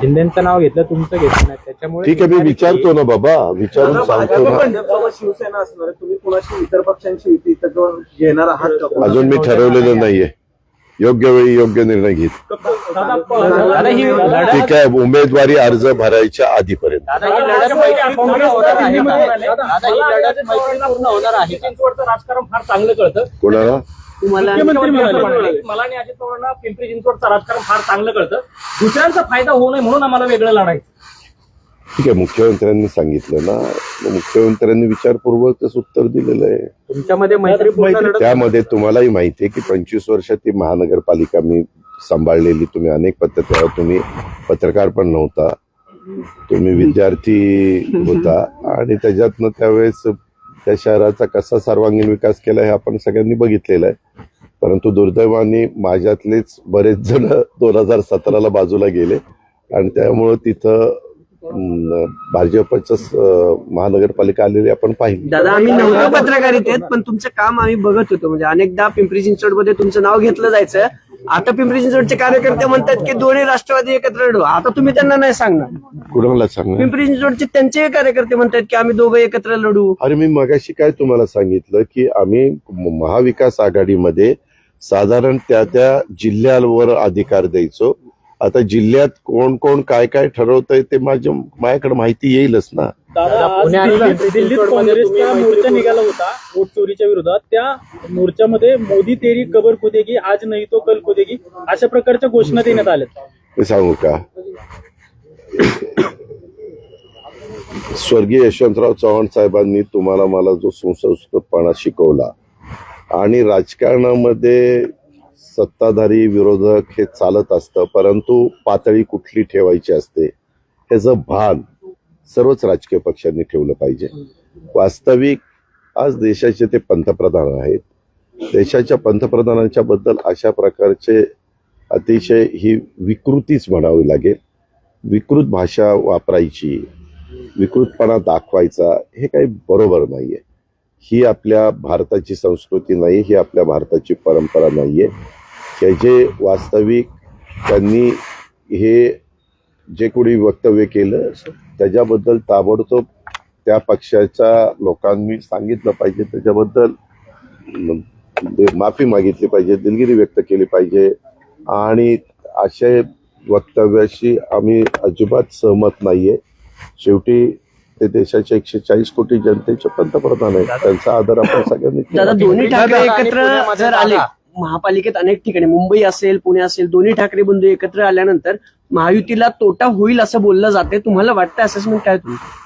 शिंदेचं नाव घेतलं तुमचं घेतलं नाही. त्याच्यामुळे ठीक आहे मी विचारतो ना बाबा. विचारून सांगतो ना. भाजपा शिवसेना असणार. आहे तुम्ही कोणाशी इतर पक्षांची युती करून घेणार आहात का? अजून मी ठरवलेलं नाहीये. योग्य वेळी योग्य निर्णय घेत दादा ही ठीक आहे उमेदवारी अर्ज भरायच्या आधीपर्यंत. दादा ही लढत मैत्रीपूर्ण होणार आहे. का? दादा ही लढत मैत्रीपूर्ण होणार आहे. का? चिंचवडचं राजकारण फार चांगलं कळतं. कोणाला? मुख्यमंत्री म्हणाले. मला आणि अजित पवारांना पिंपरी चिंचवडचं राजकारण फार चांगलं कळतं. दुसऱ्यांचा फायदा होऊ नये म्हणून आम्हाला वेगळं लढायचं. ठीक आहे मुख्यमंत्र्यांनी सांगितलं ना. मग मुख्यमंत्र्यांनी विचारपूर्वकच उत्तर दिलेलं आहे. तुमच्यामध्ये मैत्रीपूर्ण लढत त्यामध्ये तुम्हालाही माहिती आहे की पंचवीस वर्षात ती महानगरपालिका मी सांभाळलेली. तुम्ही अनेक पत्रकार तुम्ही पत्रकार पण नव्हता. तुम्ही विद्यार्थी होता. आणि त्याच्यातनं त्यावेळेस त्या शहराचा कसा सर्वांगीण विकास केला हे आपण सगळ्यांनी बघितलेलं आहे. परंतु दुर्दैवाने माझ्यातलेच बरेच जण दोन हजार सतराला बाजूला गेले. आणि त्यामुळं तिथं अं, भाजपच महानगरपालिका आलेली आपण पाहिली. दादा आम्ही नव्हतो पत्रकारितेत आहेत पण तुमचं काम आम्ही बघत होतो. म्हणजे अनेकदा पिंपरी चिंचवडमध्ये तुमचं नाव घेतलं जायचं. आता पिंपरी चिंचवडचे कार्यकर्ते म्हणतात की दोन्ही राष्ट्रवादी एकत्र लढू. आता तुम्ही त्यांना नाही सांगणार. कुणाला सांगा पिंपरी चिंचवडचे त्यांचे कार्यकर्ते म्हणतात की आम्ही दोघं एकत्र लढू. अरे मी मगाशी काय तुम्हाला सांगितलं की आम्ही महाविकास आघाडीमध्ये साधारण त्या त्या जिल्ह्यावर अधिकार द्यायचो. आता जिल्ह्यात कोण कोण काय काय ठरवतंय ते माझ्या माझ्याकडे माहिती येईलच ना. दादा आज दिल्लीत काँग्रेसचा मोर्चा निघाला होता वोट चोरीच्या विरोधात. त्या मोर्चामध्ये मोदी तेरी कबर खोदेगी आज नाही तो कल खोदेगी अशा प्रकारच्या घोषणा देण्यात आल्या सांगू का? स्वर्गीय यशवंतराव चव्हाण साहेबांनी तुम्हाला मला जो सुसंस्कृतपणा शिकवला आणि राजकारणामध्ये सत्ताधारी विरोधक हे चालत असतं परंतु पातळी कुठली ठेवायची असते ह्याचं भान सर्वच राजकीय पक्षांनी ठेवलं पाहिजे. वास्तविक आज देशाचे ते पंतप्रधान आहेत. देशाच्या पंतप्रधानांच्या बद्दल अशा प्रकारचे अतिशय ही विकृतीच म्हणावी लागेल. विकृत भाषा वापरायची विकृतपणा दाखवायचा हे काही बरोबर नाही आहे ही आपल्या भारताची संस्कृती नाही ही आपल्या भारताची परंपरा नाही आहे हे जे वास्तविक त्यांनी हे जे कोणी वक्तव्य केलं त्याच्याबद्दल ताबडतोब त्या पक्षाच्या लोकांनी सांगितलं पाहिजे. त्याच्याबद्दल माफी मागितली पाहिजे दिलगिरी व्यक्त केली पाहिजे. आणि अशा वक्तव्याशी आम्ही अजिबात सहमत नाहीये. शेवटी ते देशाच्या एकशे चाळीस कोटी जनतेचे पंतप्रधान आहेत. त्यांचा आदर आपण सगळ्यांनी दोन्ही ठाकरे एकत्र जर आले. महापालिकेत अनेक ठिकाणी मुंबई असेल पुणे असेल दोन्ही ठाकरे बंधू एकत्र आल्यानंतर महायुतीला तोटा होईल असं बोललं जाते. तुम्हाला वाटतं असेसमेंट काय तुमचं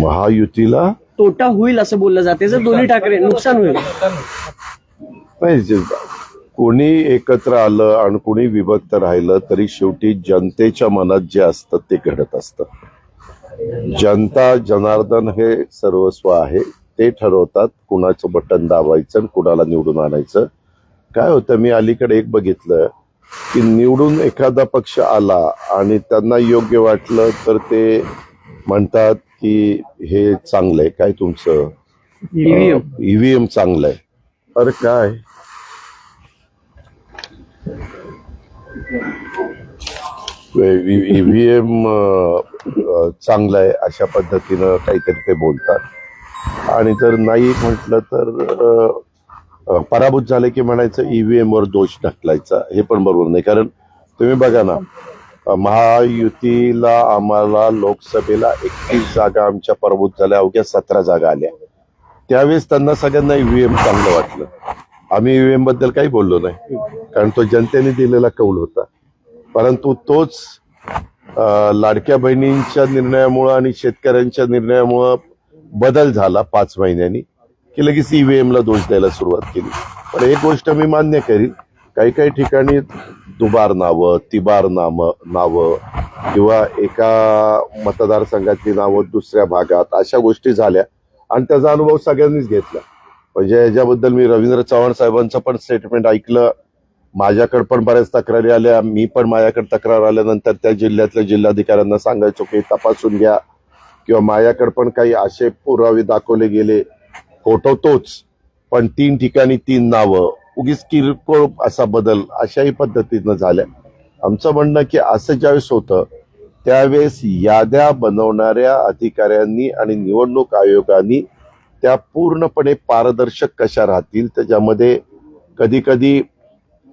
महायुतीला? तोटा होईल असं बोललं जाते. जर दोन्ही ठाकरे नुकसान होईल. नाही कोणी एकत्र आलं आणि कोणी विभक्त राहिलं तरी शेवटी जनतेच्या मनात जे असतं ते घडत असतं. जनता जनार्दन हे सर्वस्व आहे. ते ठरवतात कुणाचं बटन दाबायचं आणि कुणाला निवडून आणायचं. काय होतं मी अलीकडे एक बघितलं. की निवडून एखादा पक्ष आला आणि त्यांना योग्य वाटलं तर ते म्हणतात की हे चांगलंय. काय तुमचं. ईव्हीएम चांगलं आहे अरे काय? ईव्हीएम चांगलं आहे अशा पद्धतीनं काहीतरी ते बोलतात. आणि जर नाही म्हटलं तर पराभूत झाले की म्हणायचं ईव्हीएम वर दोष ढकलायचा हे पण बरोबर नाही. कारण तुम्ही बघा ना महायुतीला आम्हाला लोकसभेला एकतीस जागा आमच्या पराभूत झाल्या अवघ्या सतरा जागा आल्या. त्यावेळेस त्यांना सगळ्यांना ईव्हीएम चांगलं वाटलं. आम्ही ईव्हीएमबद्दल काही बोललो नाही कारण तो जनतेने दिलेला कौल होता. परंतु तोच लाडक्या बहिणींच्या निर्णयामुळं आणि शेतकऱ्यांच्या निर्णयामुळं बदल झाला पाच महिन्यांनी. की लगेच ईव्हीएम ला दोष द्यायला सुरुवात केली. पण एक गोष्ट मी मान्य करीन काही काही ठिकाणी दुबार नावं तिबार नाम नावं किंवा एका मतदारसंघातली नावं दुसऱ्या भागात अशा गोष्टी झाल्या आणि त्याचा अनुभव सगळ्यांनीच घेतला. म्हणजे याच्याबद्दल मी रवींद्र चव्हाण साहेबांचं पण स्टेटमेंट ऐकलं. माझ्याकडे पण बऱ्याच तक्रारी आल्या मी पण माझ्याकडे तक्रार आल्यानंतर त्या जिल्ह्यातल्या जिल्हाधिकाऱ्यांना सांगायचो की तपासून घ्या किंवा माझ्याकडे पण काही असे पुरावे दाखवले गेले फोटो तोच पण तीन ठिकाणी तीन नावं. उगीच किरकोळ असा बदल अशाही पद्धतीनं झाल्या. आमचं म्हणणं की असं ज्यावेळेस होतं त्यावेळेस याद्या बनवणाऱ्या अधिकाऱ्यांनी आणि निवडणूक आयोगाने त्या पूर्णपणे पारदर्शक कशा राहतील त्याच्यामध्ये कधी कधी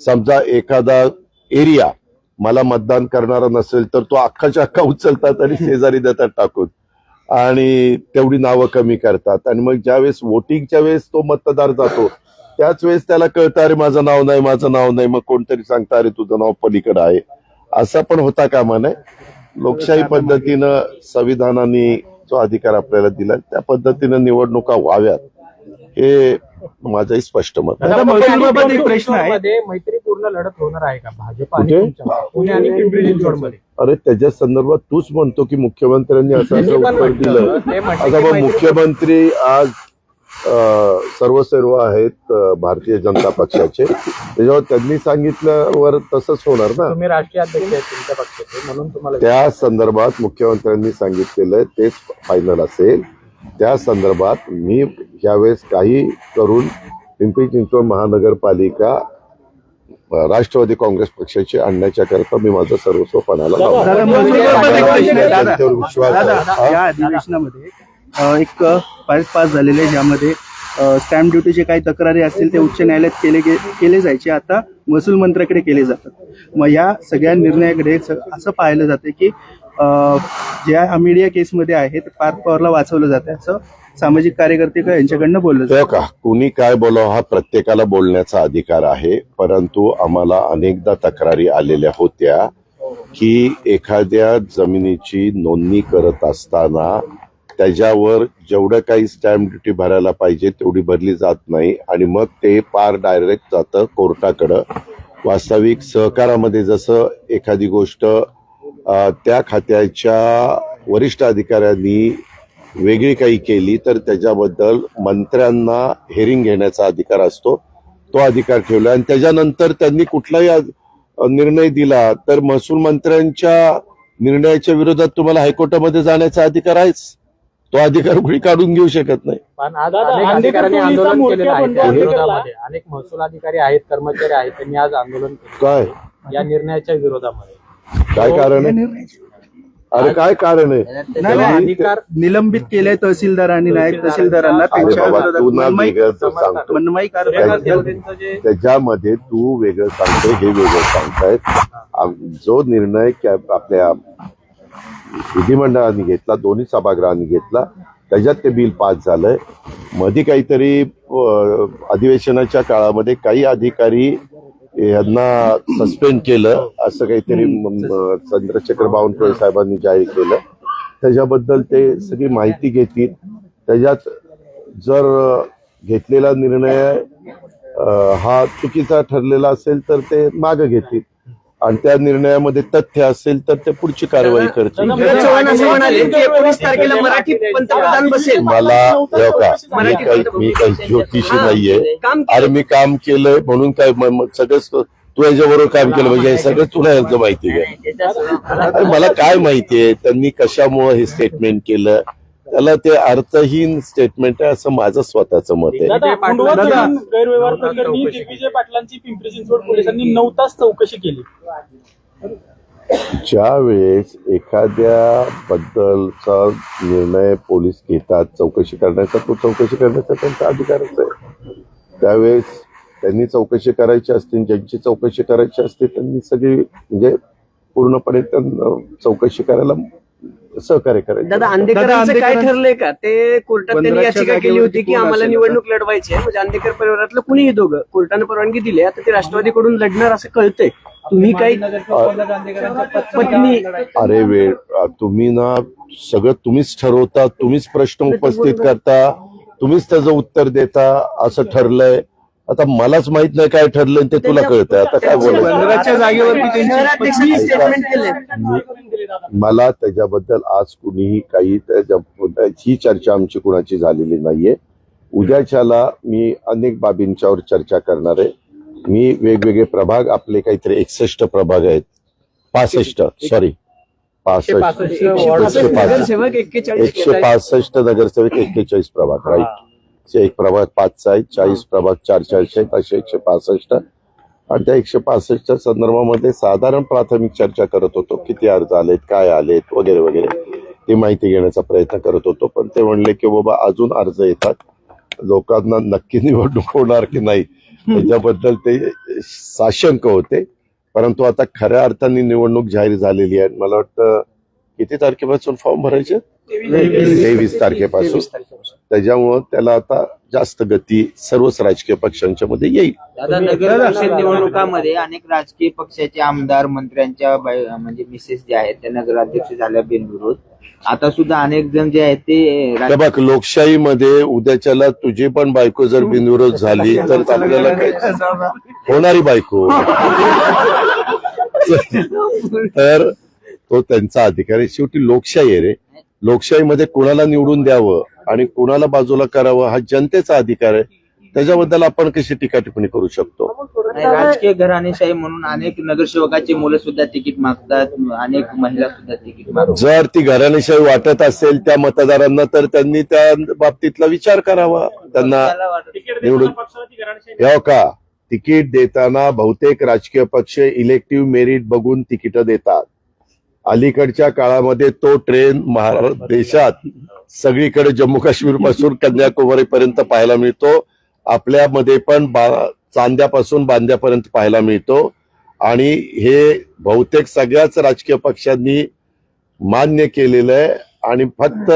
समजा एखादा एरिया मला मतदान करणारा नसेल तर तो अख्खाच्या अख्खा उचलतात आणि शेजारी देतात टाकून. आणि तेवढी नावं कमी करतात. आणि मग ज्यावेळेस वोटिंगच्या वेळेस तो मतदार जातो त्याच वेळेस त्याला कळतं अरे माझं नाव नाही माझं नाव नाही. मग कोणतरी सांगतं अरे तुझं नाव पलीकडे आहे. असा पण होता कामा नये लोकशाही पद्धतीनं संविधानाने जो अधिकार आपल्याला दिला त्या पद्धतीनं निवडणुका व्हाव्यात. हे माझंही स्पष्ट मत आहे. एक प्रश्न मैत्रीपूर्ण लढत होणार आहे का? भाजप आणि कुठे? तुमच्या पुणे आणि पिंपरी चिंचवडमध्ये. अरे त्याच्या संदर्भात तूच म्हणतो की मुख्यमंत्र्यांनी असं असं उत्तर दिलं. ते आता मुख्यमंत्री आज अं, सर्व सर्व आहेत अं, भारतीय जनता पक्षाचे. त्याच्यावर त्यांनी सांगितल्यावर तसंच होणार ना. तुम्ही राष्ट्रीय अध्यक्ष आहेत तुमच्या पक्षाचे म्हणून तुम्हाला त्या संदर्भात मुख्यमंत्र्यांनी सांगितलेलं आहे तेच फायनल असेल. त्या संदर्भात मी यावेळेस काही करून पिंपरी चिंचवड महानगरपालिका राष्ट्रवादी काँग्रेस पक्षाची आणण्याच्या करता मी माझं सर्वस्व पणाला एक. या अधिवेशनामध्ये फाईल पास झालेले आहे ज्यामध्ये स्टॅम्प ड्युटीचे काही तक्रारी असतील ते उच्च न्यायालयात केले केले जायचे. आता महसूल मंत्र्याकडे केले जातात. मग या सगळ्या निर्णयाकडे असं पाहिलं जाते की ज्या मीडिया केसमध्ये आहे ते पार्थ पवारला वाचवलं जातं असं सामाजिक कार्यकर्ते का यांच्याकडनं बोललं हो का? कुणी काय बोलावं हा प्रत्येकाला बोलण्याचा अधिकार आहे. परंतु आम्हाला अनेकदा तक्रारी आलेल्या होत्या की एखाद्या जमिनीची नोंदणी करत असताना त्याच्यावर जेवढं काही स्टॅम्प ड्युटी भरायला पाहिजे तेवढी भरली जात नाही आणि मग ते पार डायरेक्ट जातं कोर्टाकडं. वास्तविक सहकारामध्ये जसं एखादी गोष्ट त्या खात्याच्या वरिष्ठ अधिकाऱ्यांनी वेगळी काही केली तर त्याच्याबद्दल मंत्र्यांना हेरिंग घेण्याचा अधिकार असतो. तो अधिकार ठेवला आणि त्याच्यानंतर त्यांनी कुठलाही निर्णय दिला तर महसूल मंत्र्यांच्या निर्णयाच्या विरोधात तुम्हाला हायकोर्टामध्ये जाण्याचा अधिकार आहेच. तो अधिकार कुणी काढून घेऊ शकत नाही. अनेक महसूल अधिकारी आहेत कर्मचारी आहेत त्यांनी आज आंदोलन केलं. काय? या निर्णयाच्या विरोधामध्ये. काय कारण आहे? अरे काय कारण आहे? नाही, नाही. अधिकार निलंबित केले तहसीलदार आणि नायब तहसीलदारांना अरे त्यांच्या बाबा विरोधात तू ना मनमाई वेगळं सांगतो मनमाई कारवाई जे त्याच्यामध्ये तू वेगळं सांगतोय हे वेगळं सांगतायत. आम- जो निर्णय आपल्या विधिमंडळाने घेतला दोन्ही सभागृहांनी घेतला त्याच्यात ते बिल पास झालंय. मध्ये काहीतरी अं, अधिवेशनाच्या काळामध्ये काही अधिकारी यांना सस्पेंड केलं असं काहीतरी चंद्रशेखर बावनकुळे साहेबांनी जाहीर केलं. त्याच्याबद्दल ते सगळी माहिती घेतील. त्याच्यात जर घेतलेला निर्णय हा चुकीचा ठरलेला असेल तर ते मागे घेतील. आणि त्या निर्णयामध्ये तथ्य असेल तर ते पुढची कारवाई करतील. मला का मी काही मी काही ज्योतिषी नाहीये. अरे मी काम केलंय म्हणून काय सगळंच तू याच्याबरोबर काम केलं म्हणजे हे सगळं तुला याचं माहिती आहे. मला काय माहितीये? त्यांनी कशामुळं हे स्टेटमेंट केलं? त्याला ते अर्थहीन स्टेटमेंट आहे असं माझं स्वतःचं मत आहे. दादा गैरव्यवहार प्रकरणी. दिग्विजय पाटलांची पिंपरी चिंचवड पोलिसांनी नऊ तास चौकशी केली. ज्या वेळेस एखाद्या बद्दलचा निर्णय पोलीस घेतात चौकशी करण्याचा तो चौकशी करण्याचा त्यांचा अधिकारच आहे. त्यावेळेस त्यांनी चौकशी करायची असते ज्यांची चौकशी करायची असते त्यांनी सगळी म्हणजे पूर्णपणे त्यांना चौकशी करायला सहकार्य करायचं. दादा आंदेकरांचं काय ठरलंय का? ते कोर्टात त्यांनी याचिका केली होती की आम्हाला निवडणूक लढवायची आहे. म्हणजे आंदेकर परिवारातलं कुणीही दोघं कोर्टाने परवानगी दिली आता ते राष्ट्रवादीकडून लढणार असं कळतंय. तुम्ही काही पत्नी अरे वेळ तुम्ही ना सगळं तुम्हीच ठरवता तुम्हीच प्रश्न उपस्थित करता तुम्हीच त्याचं उत्तर देता असं ठरलंय. आता मलाच माहीत नाही काय ठरलंय आणि ते तुला कळतंय. आता काय बोलायचं? मला त्याच्याबद्दल आज कुणीही काही त्याच्या ही चर्चा आमची कुणाची झालेली नाहीये. उद्याच्याला मी अनेक बाबींच्यावर चर्चा करणार आहे. मी वेगवेगळे प्रभाग आपले काहीतरी एकसष्ट प्रभाग आहेत. पासष्ट सॉरी पासष्ट. एकशे पासष्ट. नगरसेवक एक्केचाळीस प्रभाग राईट एक प्रभाग पाचचा आहे चाळीस प्रभाग चार चारशे आहेत असे एकशे पासष्ट. आणि त्या एकशे पासष्टच्या संदर्भामध्ये साधारण प्राथमिक चर्चा करत होतो किती अर्ज आलेत काय आलेत वगैरे वगैरे. ती माहिती घेण्याचा प्रयत्न करत होतो पण ते म्हणले की बाबा अजून अर्ज येतात. लोकांना नक्की निवडणूक होणार की नाही त्याच्याबद्दल ते साशंक होते. परंतु आता खऱ्या अर्थाने निवडणूक जाहीर झालेली आहे. मला वाटतं किती तारखेपासून फॉर्म भरायचे? तेवीस. तारखेपासून. त्याच्यामुळं त्याला आता जास्त गती सर्वच राजकीय पक्षांच्या मध्ये येईल. दादा नगर परिषद निवडणुकामध्ये अनेक राजकीय पक्षाचे आमदार मंत्र्यांच्या म्हणजे मिसेस जे आहेत त्या नगराध्यक्ष झाल्या बिनविरोध. आता सुद्धा अनेक जण जे आहेत ते बघ लोकशाहीमध्ये उद्याच्याला तुझी पण बायको जर बिनविरोध झाली तर आपल्याला काय होणारी बायको. तर तो त्यांचा अधिकार आहे. शेवटी लोकशाही आहे रे. लोकशाहीमध्ये कुणाला निवडून द्यावं आणि कुणाला बाजूला करावं हा जनतेचा अधिकार आहे. त्याच्याबद्दल आपण कशी टीका टिप्पणी करू शकतो? राजकीय घराणेशाही म्हणून अनेक नगरसेवकाची मुलं सुद्धा तिकीट मागतात अनेक महिला सुद्धा तिकीट मागतात. जर ती घराणेशाही वाटत असेल त्या मतदारांना तर त्यांनी त्या बाबतीतला विचार करावा. त्यांना निवडून- हो का तिकीट देताना बहुतेक राजकीय पक्ष इलेक्टिव्ह मेरिट बघून तिकीट देतात. अलीकडच्या काळामध्ये तो ट्रेन महाराष्ट्र देशात सगळीकडे जम्मू काश्मीरपासून कन्याकुमारी पर्यंत पाहायला मिळतो. आपल्यामध्ये पण बा- चांद्यापासून बांद्यापर्यंत पाहायला मिळतो. आणि हे बहुतेक सगळ्याच राजकीय पक्षांनी मान्य केलेलं आहे. आणि फक्त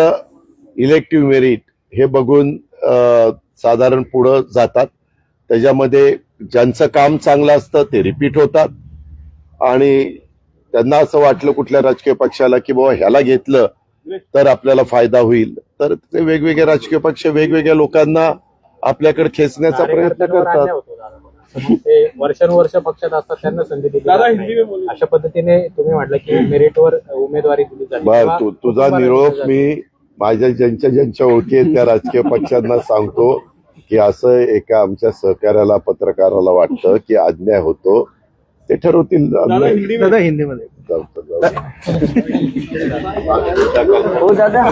इलेक्टिव्ह मेरिट हे बघून साधारण पुढं जातात. त्याच्यामध्ये ज्यांचं काम चांगलं असतं ते रिपीट होतात. आणि त्यांना असं वाटलं कुठल्या राजकीय पक्षाला की बाबा ह्याला घेतलं तर आपल्याला फायदा होईल. तर ते वेगवेगळे राजकीय पक्ष वेगवेगळ्या लोकांना आपल्याकडे खेचण्याचा प्रयत्न करतात. वर्षानुवर्ष पक्षात असतात त्यांना संधी दिली जात. अशा पद्धतीने तुम्ही म्हटलं की मेरिटवर उमेदवारी दिली झाली बर किंवा तू तुझा निरोप जाते. मी माझ्या ज्यांच्या ज्यांच्या ओळखी आहेत त्या राजकीय पक्षांना सांगतो की असं एका आमच्या सहकार्याला पत्रकाराला वाटतं की अन्याय होतो. ते ठरवतील. दादा हिंदीमध्ये. हो दादा.